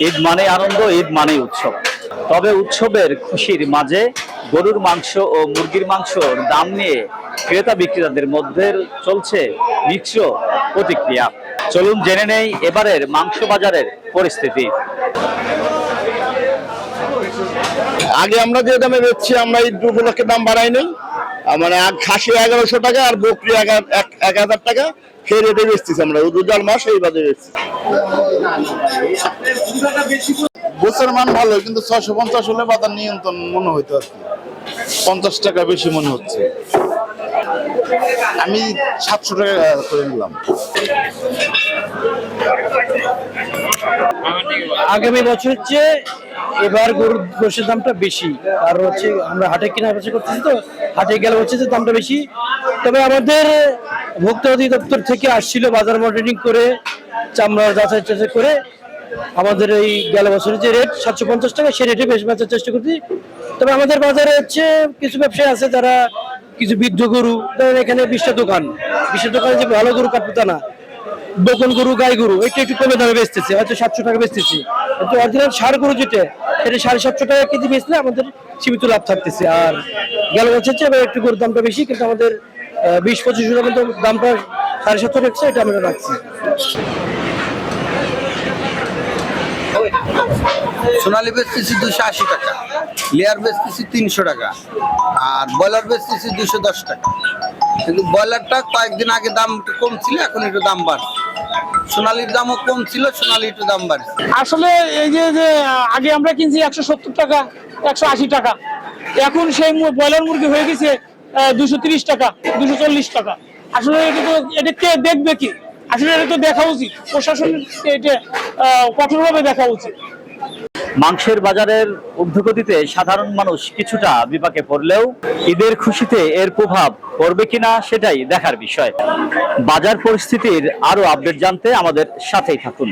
ঈদ মানে আনন্দ, ঈদ মানে উৎসব। তবে উৎসবের খুশির মাঝে গরুর মাংস ও মুরগির মাংসর দাম নিয়ে ক্রেতা বিক্রেতাদের মধ্যে চলছে মিশ্র প্রতিক্রিয়া। চলুন জেনে নেই এবারের মাংস বাজারের পরিস্থিতি। আগে আমরা যে দামে বেচছি, আমরা এই উপলক্ষে দাম বাড়াই নাই মানে খাসি এগারোশো টাকা আর বকরি এক হাজার- এক- হাজার টাকা সেই রেটে বেচতেছি আমরা। রোজার মাস এই বাজে বেচছি গোছের মান ভালো কিন্তু ছয়শো পঞ্চাশ হলে বাজার নিয়ন্ত্রণ মনে হইতো আর কি। পঞ্চাশ টাকা বেশি মনে হচ্ছে। আমি সাতশো টাকা করে নিলাম। আগামী বছর চেয়ে এবার গরুর গোশের দামটা বেশি। আর হচ্ছে আমরা হাটে কেনা বেচা করতেছি তো হাটে গেলে হচ্ছে যে দামটা বেশি। তবে আমাদের ভোক্তা অধিদপ্তর থেকে আসছিল বাজার মনিটরিং করে চামড়া যাচাই টাচাই করে। আমাদের এই গেল বছরের যে রেট সাতশো পঞ্চাশ টাকা, সেই রেটে বেশ বেচার চেষ্টা করছি। তবে আমাদের বাজারে হচ্ছে কিছু ব্যবসায়ী আছে যারা কিছু বৃদ্ধ গরু, ধরেন এখানে বিশটা দোকান। বিশটা দোকানে যে ভালো গরু কাটবে তা না। দোকান গরু, গাই গরু এটা একটু কমে দামে বেচতেছে, হয়তো সাতশো টাকা বেচতেছি। কিন্তু অরিজিনাল সার গরু যেটা, সেটা সাড়ে সাতশো টাকা কেজি বেচলে আমাদের সীমিত লাভ থাকতেছে। আর গেল বছর একটু গরুর দামটা বেশি, কিন্তু আমাদের বিশ পঁচিশ টাকা কিন্তু দামটা সাড়ে সাতশো রাখছে এটা আমরা রাখছি। সোনালি বেচতেছি দুশো আশি টাকা লেয়ার বেচতেছি তিনশো টাকা আর ব্রয়লার বেচতেছি দুশো দশ টাকা। কিন্তু ব্রয়লারটা কয়েকদিন আগে দাম একটু কম ছিল এখন একটু দাম বাড়ছে। সোনালির দামও কম ছিল সোনালি একটু দাম বাড়ছে। আসলে এই যে যে আগে আমরা কিনছি একশো সত্তর টাকা একশো আশি টাকা। এখন সেই ব্রয়লার মুরগি হয়ে গেছে টাকা টাকা। আসলে এটা তো এটা কে দেখবে কি? আসলে এটা তো দেখা উচিত। এটা কঠোরভাবে দেখা উচিত। মাংসের বাজারের ঊর্ধ্বগতিতে সাধারণ মানুষ কিছুটা বিপাকে পড়লেও ঈদের খুশিতে এর প্রভাব পড়বে কিনা সেটাই দেখার বিষয়। বাজার পরিস্থিতির আরও আপডেট জানতে আমাদের সাথেই থাকুন।